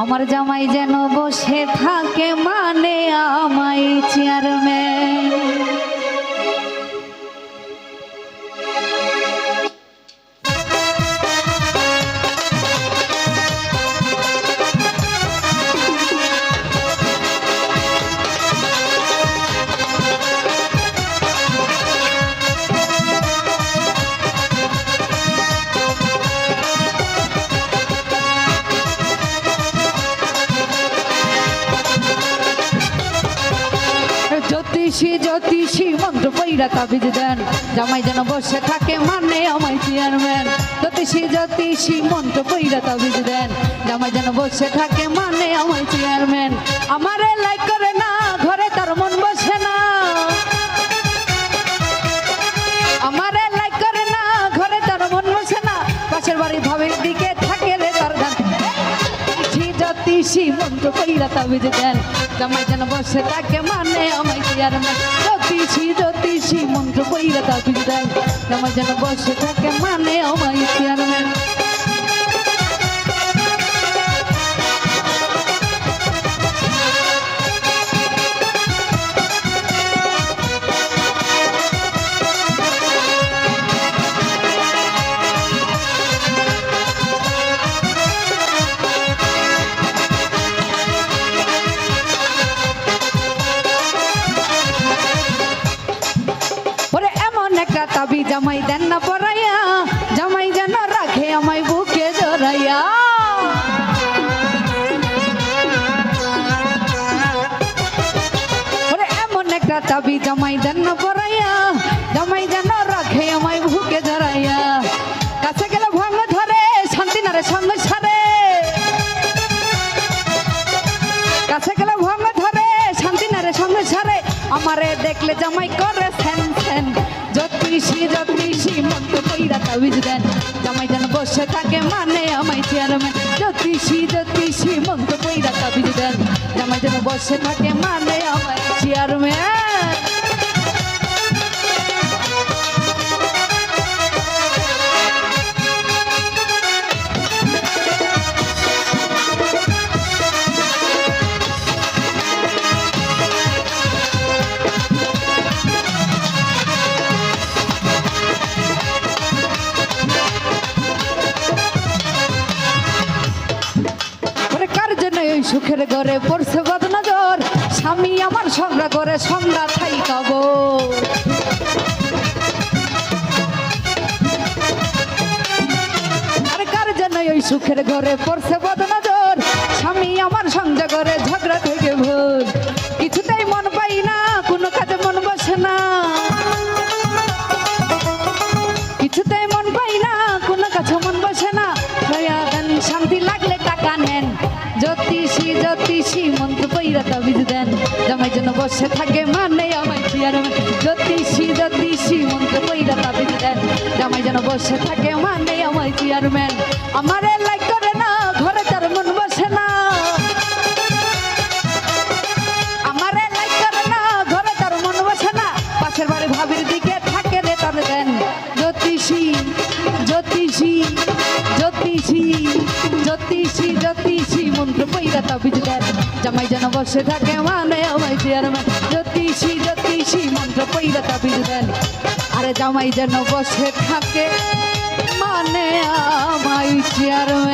আমার জামাই যেন বসে থাকে মানে আমায় চেয়ারম্যান জ্যোতিষী জ্যোতিষী, মন্ত্র পৈরা তাবিজ দেন। জামাই যেন বসে থাকে মানে আমায় চেয়ারম্যান। জ্যোতিষী জ্যোতিষী, মন্ত্র পৈরা তাবিজ দেন। জামাই যেন বসে থাকে মানে আমায় চেয়ারম্যান। আমার লাইক জ্যোতিষী মন্দ কইরা তাবিজ দেন। জামাই যেন বসে তাকে মানে আমায় চেয়ারম্যান জ্যোতিষী জ্যোতিষী, মন্ত্র কইরা তাবিজ দেন। জামাই যেন বসে তাকে মানে আমায় দিয়ার এমন একটা তাবি জামাই দেন না পরাইয়া জামাই যেন রাখে আমায় বুকে জড়াইয়া এমন একটা তাবি জামাই দেন না পরাইয়া জামাই যেন রাখে আমায় বুকে জড়াইয়া কাছে গেলে ভাঙ ধরে শান্তি নারে সঙ্গ সারে কাছে গেলে ভাঙ ধরে শান্তি নারে সঙ্গে সারে আমারে দেখলে জামাই করে ফ্যান ফ্যান জ্যোতিষী জ্যোতিষী মন্ত কইরা তাবিজ দেন। জামাই যেন বসে থাকে মানে আমায় চেয়ারম্যান জ্যোতিষী জ্যোতিষী মন্ত কইরা তাবিজ দেন। জামাই যেন বসে থাকে মানে আমায় চেয়ারম্যান সুখের ঘরে পড়ছে বদনজর। স্বামী আমার সংগ্রহ করে সংগ্রা থাই কব সুখের ঘরে পড়ছে বদনজর? স্বামী আমার সংযোগ করে মন্ত্র পৈরা তাবিজ দেন। জামাই জন্য বসে থাকে মানে আমায় চেয়ারম্যান জ্যোতিষী জ্যোতিষী, মন্ত্র পৈরা তাবিজ দেন। জামাই যেন বসে থাকে মানে আমায় চেয়ারম্যান। আমারে লাইক করে না, ঘরে তার মন বসে না। আমারে লাইক করে না, ঘরে তার মন বসে না। পাশের বাড়ি ভাবির দিকে থাকে রে তার দেন। জ্যোতিষী জ্যোতিষী জ্যোতিষী। জ্যোতিষী জ্যোতিষী মন্ত্র পৈরা তাবিজ দেন জামাই যেন বসে থাকে মানে আমায় চেয়ারম্যান জ্যোতিষী জ্যোতিষী মন্ত্র পৈরা তাবিজ দেন আরে জামাই যেন বসে থাকে মানে আমায় চেয়ারম্যান